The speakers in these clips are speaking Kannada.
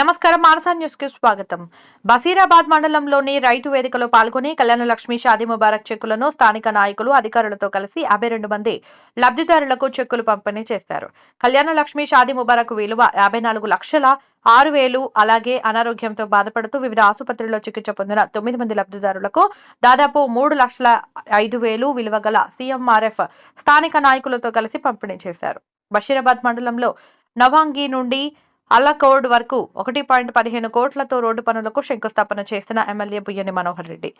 నమస్కారం మానసా న్యూస్కి స్వాగతం. బసీరాబాద్ మండలంలోని రైతు వేదికలో పాల్గొని కళ్యాణ లక్ష్మి షాదీ ముబారక్ చెక్కులను స్థానిక నాయకులు అధికారులతో కలిసి యాభై రెండు మంది లబ్ధిదారులకు చెక్కులు పంపిణీ చేశారు. కళ్యాణ లక్ష్మి షాదీ ముబారక్ విలువ యాభై నాలుగు లక్షల ఆరు వేలు అలాగే అనారోగ్యంతో బాధపడుతూ వివిధ ఆసుపత్రుల్లో చికిత్స పొందిన తొమ్మిది మంది లబ్ధిదారులకు దాదాపు మూడు లక్షల ఐదు వేలు విలువ గల సీఎంఆర్ఎఫ్ స్థానిక నాయకులతో కలిసి పంపిణీ చేశారు. బషీరాబాద్ మండలంలో నవాంగి నుండి అల్లకోడ్ వరకు ఒకటి పాయింట్ పదిహేను కోట్లతో రోడ్డు పనులకు శంకుస్థాపన చేసిన ఎమ్మెల్యే బుయ్యని మనోహర్ రెడ్డి.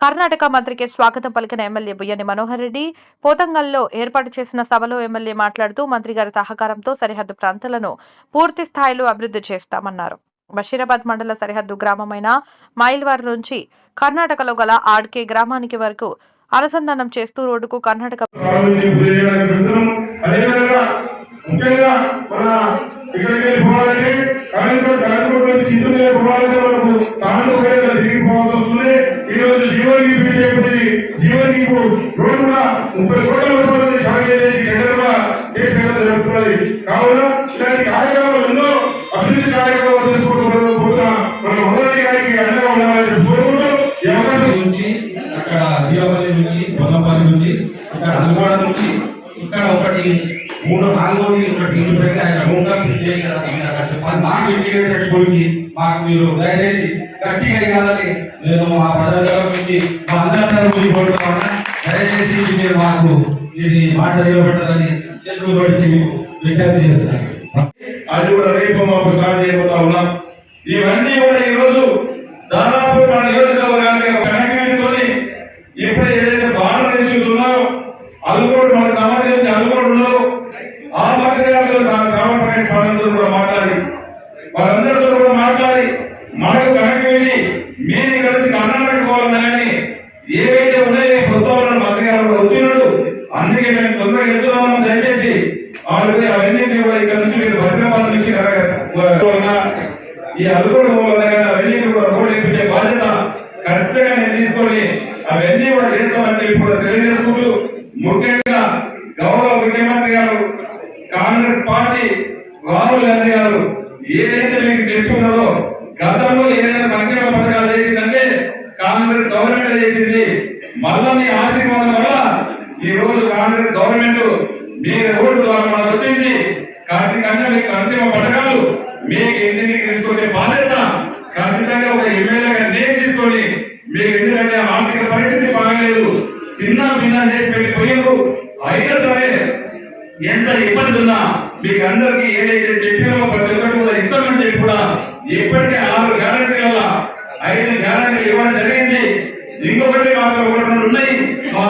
కర్ణాటక మంత్రికి స్వాగతం పలికిన ఎమ్మెల్యే బుయ్యని మనోహర్ రెడ్డి పోతంగల్లో ఏర్పాటు చేసిన సభలో ఎమ్మెల్యే మాట్లాడుతూ మంత్రి గారి సహకారంతో సరిహద్దు ప్రాంతాలను పూర్తి స్థాయిలో అభివృద్ధి చేస్తామన్నారు. బషీరాబాద్ మండల సరిహద్దు గ్రామమైన మైల్వార్ నుంచి కర్ణాటకలో గల ఆడ్కే గ్రామానికి వరకు అనుసంధానం చేస్తూ రోడ్డుకు కర్ణాటక ముఖ్యంగా మన ఇక్కడికి వెళ్ళిపోవాలంటే కరెంట్ కరెంట్ నుంచి చింతలే మనకు తాను తిరిగిపోవాల్సి వస్తుంది. ఈ రోజు జీవన్ కూడా ముప్పై కోట్ల మాకు మీరు దయచేసి గట్టిగా ఇవ్వాలని నేను మా ప్రజల తరపు నుంచి మా అందరి తరపు నుంచి దయచేసి మీరు మాకు ఇది మాట నిలబెట్టాలని చేతులు పడిచి మీకు విజ్ఞప్తి చేస్తాను అది కూడా రేపు మాకు స్టార్ట్ చేయబోతా ఉన్నాం. ఇవన్నీ కూడా ఈ రోజు దాదాపు మన నియోజకవర్గానికి కనెక్టివిటీతోని ఇప్పుడు ఏదైతే బార్డర్ ఇష్యూస్ ఉన్నాయో అల్గోడు మన గ్రామం నుంచి అల్గోడు ఉన్నారో ఆ మధ్యలో గ్రామ ప్రదేశాలందరూ కూడా మాట్లాడి వాళ్ళందరితో కూడా మాట్లాడి మనకు కనెక్టివిటీ మీరు కలిసి కర్ణాటక పోవాలన్నా కానీ ఏవైతే ఉన్నాయో ఈ ప్రస్తావనలు మంత్రి గారు అందుకే మేము తొందరగా వెళ్తున్నాము. దయచేసి వాళ్ళకి అవన్నీ కూడా ఇక్కడ నుంచి మీరు బస్రాబాద్ నుంచి కనుక ఈ అదుగుడు అవన్నీ కూడా రోడ్డు ఇప్పించే బాధ్యత ఖచ్చితంగా నేను తీసుకొని అవన్నీ కూడా చేస్తామని చెప్పి కూడా తెలియజేసుకుంటూ ముఖ్యంగా గౌరవ ముఖ్యమంత్రి గారు కాంగ్రెస్ పార్టీ రాహుల్ గాంధీ గారు ఏదైతే మీకు చెప్పి ఉన్నదో గతంలో ఏదైనా సంక్షేమ పథకాలు చేసిందంటే కాంగ్రెస్ గవర్నమెంట్ చేసింది మళ్ళా మీ ఆశీర్వాదం వల్ల ఈ రోజు కాంగ్రెస్ మీ ఓటు ద్వారా మనకు వచ్చింది. ఖచ్చితంగా మీకు సంక్షేమ పథకాలు మీకు ఇంటికి తీసుకొచ్చే బాధ్యత ఖచ్చితంగా ఒక ఎమ్మెల్యేగా నేను తీసుకొని మీకు ఎందుకంటే ఆర్థిక పరిస్థితి బాగలేదు. చిన్న భిన్న చేసి వెళ్ళిపోయారు అయినా సరే ఎంత ఇబ్బంది ఉన్నా మీకు అందరికి ఏదైతే చెప్పినామో ప్రతి ఒక్కరు కూడా ఇస్తామని చెప్పి కూడా ఇప్పటికే ఆరు గ్యారంటీల ఐదు గ్యారంటీలు ఇవ్వడం జరిగింది. ఇంకొకటి మాకు ఒకటి ఉన్నాయి. మా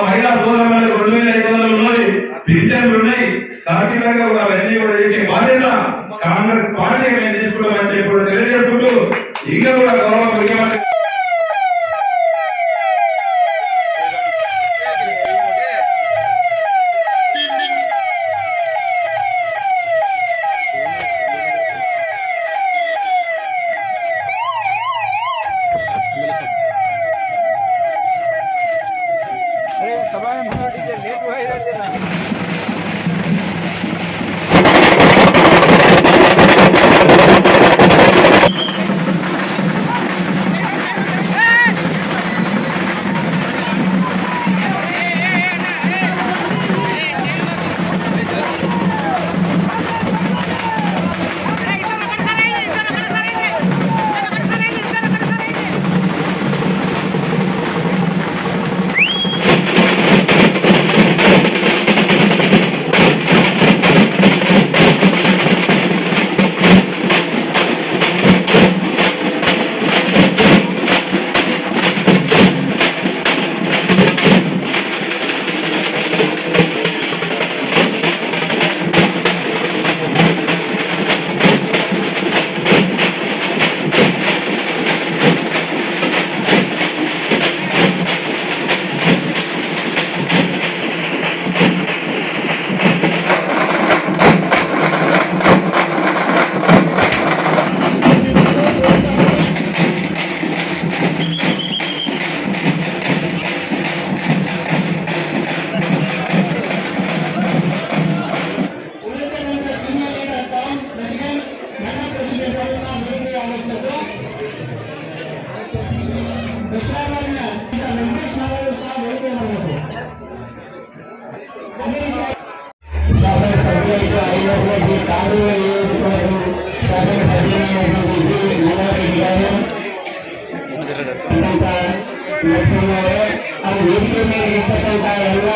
ಲಕ್ಷ್ಮಣವರೇ ಆ ವೇದಿಕೆ ಮೇಲೆ ಇರ್ತಕ್ಕಂಥ ಎಲ್ಲ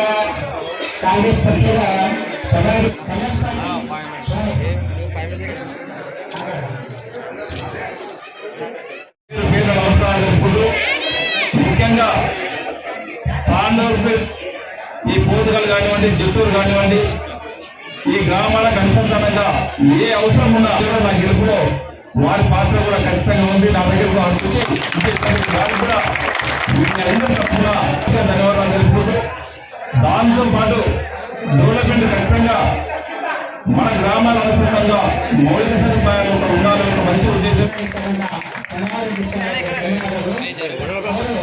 ಕಾಂಗ್ರೆಸ್ ಪಕ್ಷದ ಪದಾಧಿ పేద నమస్కారాలు ముఖ్యంగా తాండూరు ఈ పోతుగలు కానివ్వండి చిత్తూరు కానివ్వండి ఈ గ్రామాలకు అనుసంధానంగా ఏ అవసరం ఉన్నా కూడా నా గెలుపులో వారి పాత్ర కూడా ఖచ్చితంగా ఉంది నా దగ్గర కూడా అనుకుంటే వారికి కూడా మీ అందరి తరఫున ధన్యవాదాలు తెలుపుకుంటూ దాంతో పాటు డెవలప్మెంట్ ఖచ్చితంగా మన గ్రామాల అనుసంధానంగా మౌలిక సదుపాయాలు కూడా ఉండాలని ఒక మంచి ఉద్దేశం ಹಲವಾರು ಅವರು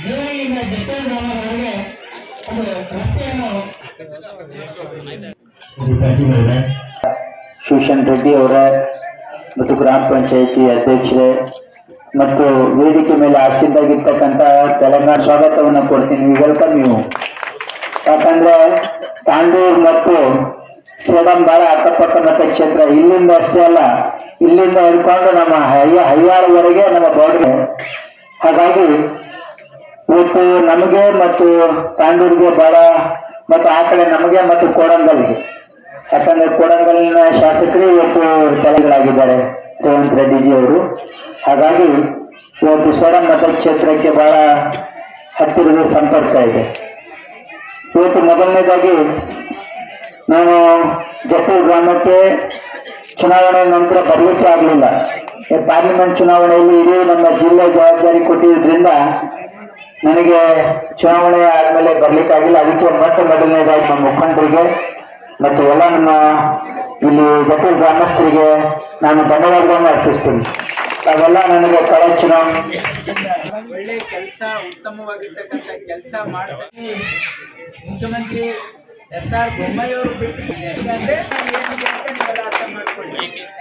ಜೀವನಿಯಿಂದ ಜೊತೆ ಗ್ರಾಮಗಳಿಗೆ ಒಂದು ರಸ್ತೆಯನ್ನು ಶಿವಶನ್ ರೆಡ್ಡಿ ಅವರೇ ಮತ್ತು ಗ್ರಾಮ ಪಂಚಾಯತಿ ಅಧ್ಯಕ್ಷರೇ ಮತ್ತು ವೇದಿಕೆ ಮೇಲೆ ಆಸೀನಾಗಿರ್ತಕ್ಕಂಥ ತೆಲಂಗಾಣ ಸ್ವಾಗತವನ್ನು ಕೊಡ್ತೀನಿ. ವೆಲ್ಕಮ್ ನೀವು ಯಾಕಂದ್ರೆ ತಾಂಡೂರು ಮತ್ತು ಸೇಡಂ ಬಾಳ ಅಕ್ಕಪಕ್ಕ ಮತಕ್ಷೇತ್ರ ಇಲ್ಲಿಂದ ಅಷ್ಟೇ ಅಲ್ಲ, ಇಲ್ಲಿಂದ ಹಿಡ್ಕೊಂಡು ನಮ್ಮ ಹಯ್ಯ ಹಯ್ಯಾಳವರೆಗೆ ನಮ್ಮ ಬಾರ್ಡ್ರೆ ಹಾಗಾಗಿ ಇವತ್ತು ನಮಗೆ ಮತ್ತು ತಾಂಡೂರಿಗೆ ಬಹಳ ಮತ್ತು ಆ ಕಡೆ ನಮಗೆ ಮತ್ತು ಕೋಡಂಗಲ್ಗೆ ಯಾಕಂದ್ರೆ ಕೋಡಂಗಲ್ನ ಶಾಸಕರು ಇವತ್ತು ತಲೆಗಳಾಗಿದ್ದಾರೆ ರೇವಂತ್ ರೆಡ್ಡಿಜಿ ಅವರು. ಹಾಗಾಗಿ ಇವತ್ತು ಸರ ಮತಕ್ಷೇತ್ರಕ್ಕೆ ಬಹಳ ಹತ್ತಿರದ ಸಂಪರ್ಕ ಇದೆ. ಇವತ್ತು ಮೊದಲನೇದಾಗಿ ನಾನು ಜಪ್ಪೂರ್ ಗ್ರಾಮಕ್ಕೆ ಚುನಾವಣೆ ನಂತರ ಬರಲಿಕ್ಕೆ ಆಗಲಿಲ್ಲ. ಪಾರ್ಲಿಮೆಂಟ್ ಚುನಾವಣೆಯಲ್ಲಿ ಇಡೀ ನಮ್ಮ ಜಿಲ್ಲೆ ಜವಾಬ್ದಾರಿ ಕೊಟ್ಟಿದ್ದರಿಂದ ನನಗೆ ಚುನಾವಣೆ ಆದಮೇಲೆ ಬರಲಿಕ್ಕಾಗಿಲ್ಲ. ಅದಕ್ಕೆ ಮತ್ತೆ ಮೊದಲನೇದಾಗಿ ನಮ್ಮ ಮುಖಂಡರಿಗೆ ಮತ್ತು ಎಲ್ಲ ನಮ್ಮ ಇಲ್ಲಿ ಜೊತೆ ಗ್ರಾಮಸ್ಥರಿಗೆ ನಾನು ಧನ್ಯವಾದಗಳನ್ನು ಅರ್ಪಿಸ್ತೀನಿ. ಅವೆಲ್ಲ ನನಗೆ ಕಳಚಿನ ಒಳ್ಳೆ ಕೆಲಸ, ಉತ್ತಮವಾಗಿರ್ತಕ್ಕಂಥ ಕೆಲಸ ಮಾಡ್ತೀನಿ ಮುಖ್ಯಮಂತ್ರಿ ಎಸ್ ಆರ್ ಬೊಮ್ಮಾಯಿಯವರು ಬಿಟ್ಟು ಅಂದ್ರೆ ಅರ್ಥ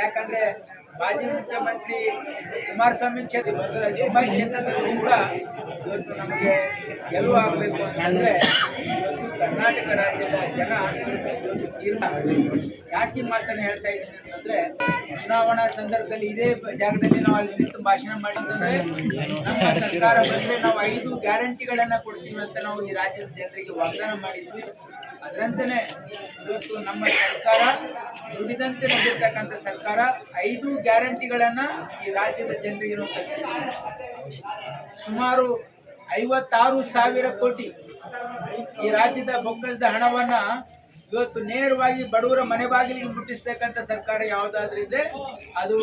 ಯಾಕಂದ್ರೆ ಮಾಜಿ ಮುಖ್ಯಮಂತ್ರಿ ಕುಮಾರಸ್ವಾಮಿ ಕ್ಷೇತ್ರ ಬೊಮ್ಮಾಯಿ ಕ್ಷೇತ್ರದಲ್ಲೂ ಕೂಡ ಇವತ್ತು ನಮಗೆ ಗೆಲುವು ಆಗಬೇಕು ಅಂತಂದ್ರೆ ಕರ್ನಾಟಕ ರಾಜ್ಯದ ಜನ ಯಾಕೆ ಮಾತನ್ನು ಹೇಳ್ತಾ ಇದ್ದೀನಿ ಅಂತಂದ್ರೆ, ಚುನಾವಣಾ ಸಂದರ್ಭದಲ್ಲಿ ಇದೇ ಜಾಗದಲ್ಲಿ ನಾವು ಅಲ್ಲಿ ನಿಂತು ಭಾಷಣ ಮಾಡಿದ್ರೆ ನಮ್ಮ ಸರ್ಕಾರ ಬಂದ್ರೆ ನಾವು ಐದು ಗ್ಯಾರಂಟಿಗಳನ್ನ ಕೊಡ್ತೀವಿ ಅಂತ ನಾವು ಈ ರಾಜ್ಯದ ಜನರಿಗೆ ವಾಗ್ದಾನ ಮಾಡಿದ್ವಿ ಅದರಂತೆಯೇ ಇವತ್ತು ನಮ್ಮ ಸರ್ಕಾರ, ದುಡಿದಂತೆ ನಡೆದಿರ್ತಕ್ಕಂಥ ಸರ್ಕಾರ ಐದು ಗ್ಯಾರಂಟಿಗಳನ್ನ ಈ ರಾಜ್ಯದ ಜನರಿಗೆ. ಸುಮಾರು ಐವತ್ತಾರು ಸಾವಿರ ಕೋಟಿ ಈ ರಾಜ್ಯದ ಬೊಕ್ಕಸದ ಹಣವನ್ನ ಇವತ್ತು ನೇರವಾಗಿ ಬಡವರ ಮನೆ ಬಾಗಿಲಿಗೆ ಮುಟ್ಟಿಸ್ತಕ್ಕಂಥ ಸರ್ಕಾರ ಯಾವುದಾದ್ರೂ ಇದ್ರೆ ಅದು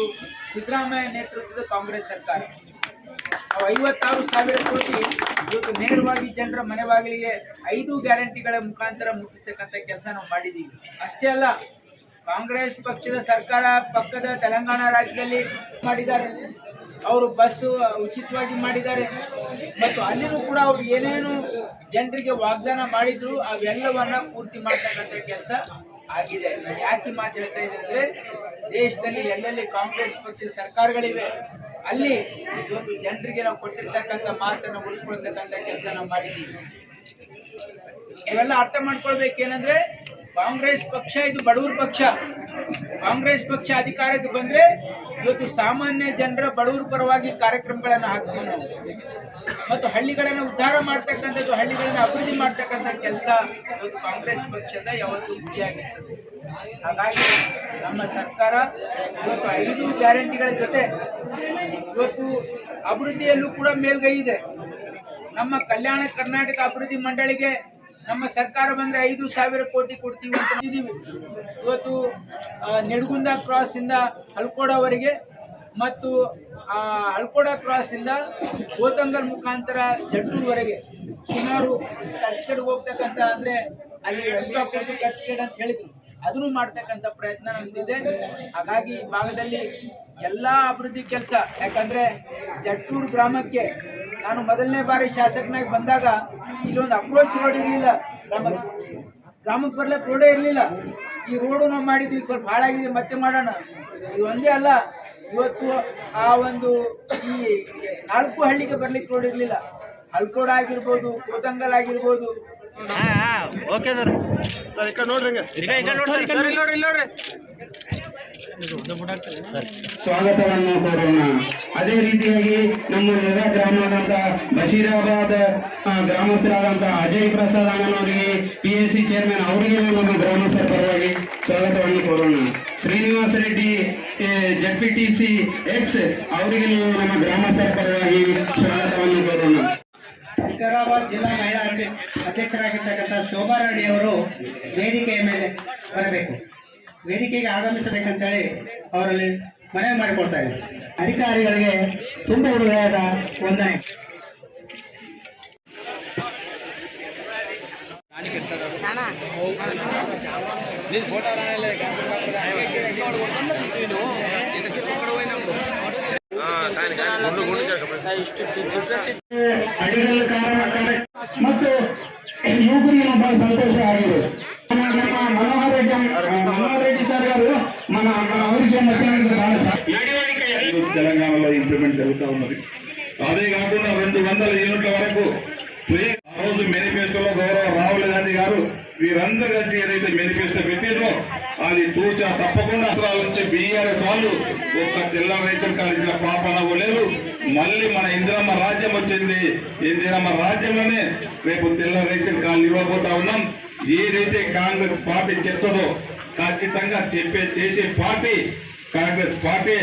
ಸಿದ್ದರಾಮಯ್ಯ ನೇತೃತ್ವದ ಕಾಂಗ್ರೆಸ್ ಸರ್ಕಾರ. ಐವತ್ತಾರು ಸಾವಿರ ಕೋಟಿ ಇವತ್ತು ನೇರವಾಗಿ ಜನರ ಮನೆ ಬಾಗಿಲಿಗೆ ಐದು ಗ್ಯಾರಂಟಿಗಳ ಮುಖಾಂತರ ಮುಟ್ಟಿಸ್ತಕ್ಕಂಥ ಕೆಲಸ ನಾವು ಮಾಡಿದ್ದೀವಿ ಅಷ್ಟೇ ಅಲ್ಲ, ಕಾಂಗ್ರೆಸ್ ಪಕ್ಷದ ಸರ್ಕಾರ ಪಕ್ಕದ ತೆಲಂಗಾಣ ರಾಜ್ಯದಲ್ಲಿ ಮಾಡಿದ್ದಾರೆ. ಅವರು ಬಸ್ಸು ಉಚಿತವಾಗಿ ಮಾಡಿದ್ದಾರೆ. ಮತ್ತು ಅಲ್ಲಿನೂ ಕೂಡ ಅವರು ಏನೇನು ಜನರಿಗೆ ವಾಗ್ದಾನ ಮಾಡಿದ್ರು, ಅವೆಲ್ಲವನ್ನ ಪೂರ್ತಿ ಮಾಡ್ತಕ್ಕಂಥ ಕೆಲಸ ಆಗಿದೆ. ನಾನು ಯಾಕೆ ಮಾತು ಹೇಳ್ತಾ ಇದ್ದೀನಿ ಅಂದ್ರೆ, ದೇಶದಲ್ಲಿ ಎಲ್ಲೆಲ್ಲಿ ಕಾಂಗ್ರೆಸ್ ಪಕ್ಷದ ಸರ್ಕಾರಗಳಿವೆ, ಅಲ್ಲಿ ಇದೊಂದು ಜನರಿಗೆ ನಾವು ಕೊಟ್ಟಿರ್ತಕ್ಕಂಥ ಮಾತನ್ನು ಉಳಿಸ್ಕೊಳ್ತಕ್ಕಂಥ ಕೆಲಸ ನಾವು ಮಾಡಿದ್ದೀವಿ. ಇವೆಲ್ಲ ಅರ್ಥ ಮಾಡ್ಕೊಳ್ಬೇಕೇನಂದ್ರೆ, ಕಾಂಗ್ರೆಸ್ ಪಕ್ಷ ಇದು ಬಡವರ ಪಕ್ಷ. ಕಾಂಗ್ರೆಸ್ ಪಕ್ಷ ಅಧಿಕಾರಕ್ಕೆ ಬಂದ್ರೆ ಇವತ್ತು ಸಾಮಾನ್ಯ ಜನರ ಬಡವರ ಪರವಾಗಿ ಕಾರ್ಯಕ್ರಮಗಳನ್ನು ಹಾಕ್ತೀವಿ ನಾವು. ಮತ್ತು ಹಳ್ಳಿಗಳನ್ನು ಉದ್ಧಾರ ಮಾಡ್ತಕ್ಕಂಥದ್ದು, ಹಳ್ಳಿಗಳನ್ನ ಅಭಿವೃದ್ಧಿ ಮಾಡ್ತಕ್ಕಂಥ ಕೆಲಸ ಇವತ್ತು ಕಾಂಗ್ರೆಸ್ ಪಕ್ಷದ ಯಾವತ್ತೂ ಗುರಿಯಾಗಿರ್ತದೆ ಹಾಗಾಗಿ ನಮ್ಮ ಸರ್ಕಾರ ಇವತ್ತು ಐದು ಗ್ಯಾರಂಟಿಗಳ ಜೊತೆ ಇವತ್ತು ಅಭಿವೃದ್ಧಿಯಲ್ಲೂ ಕೂಡ ಮೇಲ್ಗೈ ಇದೆ. ನಮ್ಮ ಕಲ್ಯಾಣ ಕರ್ನಾಟಕ ಅಭಿವೃದ್ಧಿ ಮಂಡಳಿಗೆ ನಮ್ಮ ಸರ್ಕಾರ ಬಂದ್ರೆ ಐದು ಸಾವಿರ ಕೋಟಿ ಕೊಡ್ತೀವಿ ಅಂತ ಇದ್ದೀವಿ ಇವತ್ತು ನೆಡಗುಂದ ಕ್ರಾಸ್ ಇಂದ ಹಲ್ಕೋಡವರೆಗೆ ಮತ್ತು, ಆ ಹಳ್ಕೋಡ ಇಂದ ಗೋತಂಗಲ್ ಮುಖಾಂತರ ಜಡ್ಡೂರ್ವರೆಗೆ ಸುಮಾರು ಕಚ್ಕಡೆಗೆ ಹೋಗ್ತಕ್ಕಂಥ ಅಂದ್ರೆ ಅಲ್ಲಿ ವೆಂಕಟಾಪುರದ್ದು ಕಚ್ಕಡೆ ಅಂತ ಹೇಳಿದ್ರು ಅದನ್ನು ಮಾಡ್ತಕ್ಕಂಥ ಪ್ರಯತ್ನ ನಮ್ದಿದೆ. ಹಾಗಾಗಿ ಈ ಭಾಗದಲ್ಲಿ ಎಲ್ಲಾ ಅಭಿವೃದ್ಧಿ ಕೆಲಸ, ಯಾಕಂದ್ರೆ ಜಟ್ಟೂರು ಗ್ರಾಮಕ್ಕೆ ನಾನು ಮೊದಲನೇ ಬಾರಿ ಶಾಸಕನಾಗಿ ಬಂದಾಗ ಇಲ್ಲೊಂದು ಅಪ್ರೋಚ್ ರೋಡ್ ಇರಲಿಲ್ಲ. ಗ್ರಾಮಕ್ಕೆ ಗ್ರಾಮಕ್ಕೆ ಬರ್ಲಿಕ್ಕೆ ರೋಡೇ ಇರಲಿಲ್ಲ. ಈ ರೋಡು ನಾವು ಮಾಡಿದ್ವಿ ಸ್ವಲ್ಪ ಹಾಳಾಗಿದೆ ಮತ್ತೆ ಮಾಡೋಣ. ಇದು ಒಂದೇ ಅಲ್ಲ. ಇವತ್ತು ಆ ಒಂದು ಈ ನಾಲ್ಕು ಹಳ್ಳಿಗೆ ಬರ್ಲಿಕ್ಕೆ ರೋಡ್ ಇರಲಿಲ್ಲ. ಅಲ್ಕೋಡ್ ಆಗಿರ್ಬೋದು ಕೋತಂಗಲ್ ಆಗಿರ್ಬೋದು. ಸ್ವಾಗತವನ್ನು ಕೋರೋಣ. ಅದೇ ರೀತಿಯಾಗಿ ನಮ್ಮ ನೆಲ ಗ್ರಾಮದಂತ ಬಶೀರಾಬಾದ್ ಆ, ಗ್ರಾಮಸ್ಥರಾದಂತ ಅಜಯ್ ಪ್ರಸಾದ್ ಅಣ್ಣನವರಿಗೆ ಪಿ ಎಸ್ ಸಿ ಚೇರ್ಮನ್ ಅವರಿಗೆ ನಮ್ಮ ಗ್ರಾಮಸ್ಥರ ಪರವಾಗಿ ಸ್ವಾಗತವನ್ನು ಕೋರೋಣ. Srinivasa Reddy Z P T C ex ಅವರಿಗೆ ನಮ್ಮ ಗ್ರಾಮಸ್ಥರ ಪರವಾಗಿ ಸ್ವಾಗತವನ್ನು ಕೋರೋಣ. ವಿಕಾರಾಬಾದ್ ಜಿಲ್ಲಾ ಮಹಿಳಾ ಅಧ್ಯ- ಅಧ್ಯಕ್ಷರಾಗಿರ್ತಕ್ಕಂಥ ಶೋಭಾ ರಾಣಿ ಅವರು ವೇದಿಕೆಯ ಮೇಲೆ ಬರಬೇಕು. ವೇದಿಕೆಗೆ ಆಗಮಿಸಬೇಕಂತೇಳಿ ಅವರಲ್ಲಿ ಮನವಿ ಮಾಡಿಕೊಳ್ತಾ ಇದ್ದಾರೆ ಅಧಿಕಾರಿಗಳಿಗೆ ತುಂಬ ಹೃದಯದ ವಂದನೆ. ಮತ್ತು ಯುವಕರಿಗೆ ಬಹಳ ಸಂತೋಷ ಆಗಿದೆ. తెలంగాణలో ఇంప్లిమెంట్ జరుగుతూ ఉన్నది. అదే కాకుండా రెండు వందల యూనిట్ల వరకు ఆ రోజు మేనిఫెస్టోలో గౌరవ రాహుల్ గాంధీ గారు వీరందరూ కలిసి ఏదైతే మేనిఫెస్టో పెట్టిందో అది తూచా తప్పకుండా అసలు నుంచి బీఆర్ఎస్ వాళ్ళు ఒక్క తెల్ల రేషన్ కార్డు ఇచ్చిన పాపన లేదు. మళ్ళీ మన ఇందిరమ్మ రాజ్యం వచ్చింది. ఇందిరమ్మ రాజ్యంలోనే రేపు తెల్ల రేషన్ కార్డు ఇవ్వబోతా ఉన్నాం. ఏదైతే కాంగ్రెస్ పార్టీ చెప్తుందో ఖచ్చితంగా చెప్పే చేసే పార్టీ కాంగ్రెస్ పార్టీ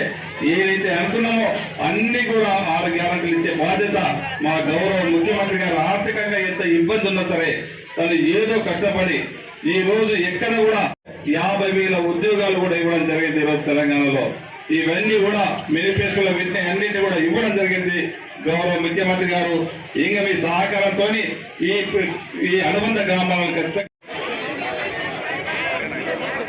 ఏదైతే అనుకున్నామో అన్ని కూడా ఆరు గ్యారంటీలు ఇచ్చే బాధ్యత మా గౌరవ ముఖ్యమంత్రి గారు ఆర్థికంగా ఎంత ఇబ్బంది ఉన్నా సరే తను ఏదో కష్టపడి ఈ రోజు ఎక్కడ కూడా యాభై వేల ఉద్యోగాలు కూడా ఇవ్వడం జరిగింది ఈరోజు రోజు తెలంగాణలో. ఇవన్నీ కూడా మేనిఫెస్టోలో పెట్టిన అన్నింటినీ కూడా ఇవ్వడం జరిగింది. గౌరవ ముఖ్యమంత్రి గారు ఇంకా మీ సహకారంతో ఈ ఈ అనుబంధ గ్రామాలను ఖచ్చితంగా